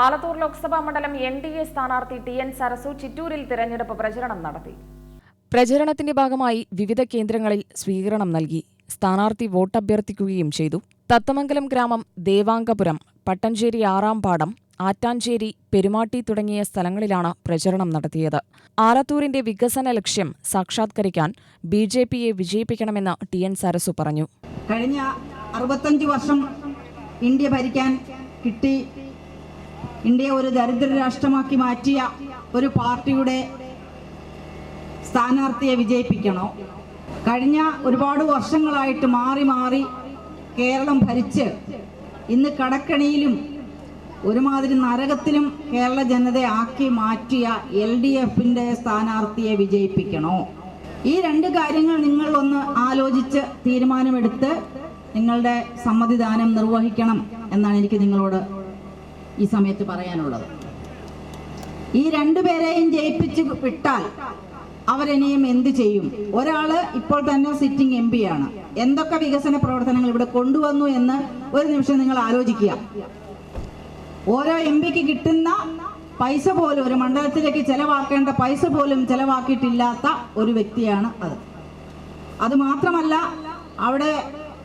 ആലത്തൂർ ലോക്സഭാ മണ്ഡലം N D A സ്ഥാനാർത്ഥി T N Sarasu ചിറ്റൂരിൽ തിരഞ്ഞെടുപ്പ് പ്രചരണം നടത്തി. പ്രചരണത്തിന്റെ ഭാഗമായി വിവിധ കേന്ദ്രങ്ങളിൽ സ്വീകരണം നൽകി. സ്ഥാനാർത്ഥി വോട്ടഭ്യർത്ഥിക്കുകയും ചെയ്തു. തത്തമംഗലം ഗ്രാമം ദേവാംഗപുരം പട്ടഞ്ചേരി ആറാം പാടം ആറ്റാഞ്ചേരി പെരുമാട്ടി തുടങ്ങിയ സ്ഥലങ്ങളിലാണ് പ്രചരണം നടത്തിയത്. ആലത്തൂരിന്റെ വികസന ലക്ഷ്യം സാക്ഷാത്കരിക്കാൻ ബി ജെ പിയെ വിജയിപ്പിക്കണമെന്ന് ടി എൻ സരസു പറഞ്ഞു. കഴിഞ്ഞ അറുപത്തഞ്ച് വർഷം ഇന്ത്യ ഭരിക്കാൻ കിട്ടി ഇന്ത്യ ഒരു ദരിദ്ര രാഷ്ട്രമാക്കി മാറ്റിയ ഒരു പാർട്ടിയുടെ സ്ഥാനാർത്ഥിയെ വിജയിപ്പിക്കണോ? കഴിഞ്ഞ ഒരുപാട് വർഷങ്ങളായിട്ട് മാറി മാറി കേരളം ഭരിച്ച് ഇന്ന് കടക്കണിയിലും ഒരുമാതിരി നരകത്തിലും കേരള ജനതയെ ആക്കി മാറ്റിയ എൽ ഡി എഫിന്റെ സ്ഥാനാർത്ഥിയെ വിജയിപ്പിക്കണോ? ഈ രണ്ട് കാര്യങ്ങൾ നിങ്ങൾ ഒന്ന് ആലോചിച്ച് തീരുമാനമെടുത്ത് നിങ്ങളുടെ സമ്മതിദാനം നിർവഹിക്കണം എന്നാണ് എനിക്ക് നിങ്ങളോട് ഈ സമയത്ത് പറയാനുള്ളത്. ഈ രണ്ടുപേരെയും ജയിപ്പിച്ച് വിട്ടാൽ അവരിനിയും എന്ത് ചെയ്യും? ഒരാൾ ഇപ്പോൾ തന്നെ സിറ്റിംഗ് എം ആണ്. എന്തൊക്കെ വികസന പ്രവർത്തനങ്ങൾ ഇവിടെ കൊണ്ടുവന്നു എന്ന് ഒരു നിമിഷം നിങ്ങൾ ആലോചിക്കുക. ഓരോ എം പിക്ക് കിട്ടുന്ന പൈസ പോലും ഒരു മണ്ഡലത്തിലേക്ക് ചെലവാക്കേണ്ട പൈസ പോലും ചെലവാക്കിയിട്ടില്ലാത്ത ഒരു വ്യക്തിയാണ് അത്. അത് മാത്രമല്ല അവിടെ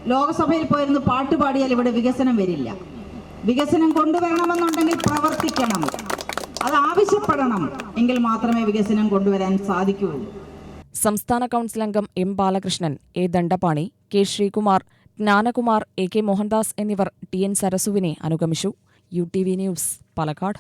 ലോകസഭയിൽ പോയിരുന്ന് പാട്ടുപാടിയാൽ ഇവിടെ വികസനം വരില്ല. വികസനം കൊണ്ടുവരണമെന്നുണ്ടെങ്കിൽ പ്രവർത്തിക്കണം. അത് ആവശ്യപ്പെടണം എങ്കിൽ മാത്രമേ വികസനം കൊണ്ടുവരാൻ സാധിക്കുകയുള്ളൂ. സംസ്ഥാന കൗൺസിൽ അംഗം M Balakrishnan A Dandapani K Sreekumar Jnanakumar A K Mohandas എന്നിവർ ടി എൻ സരസുവിനെ അനുഗമിച്ചു. U T V news Palakkad.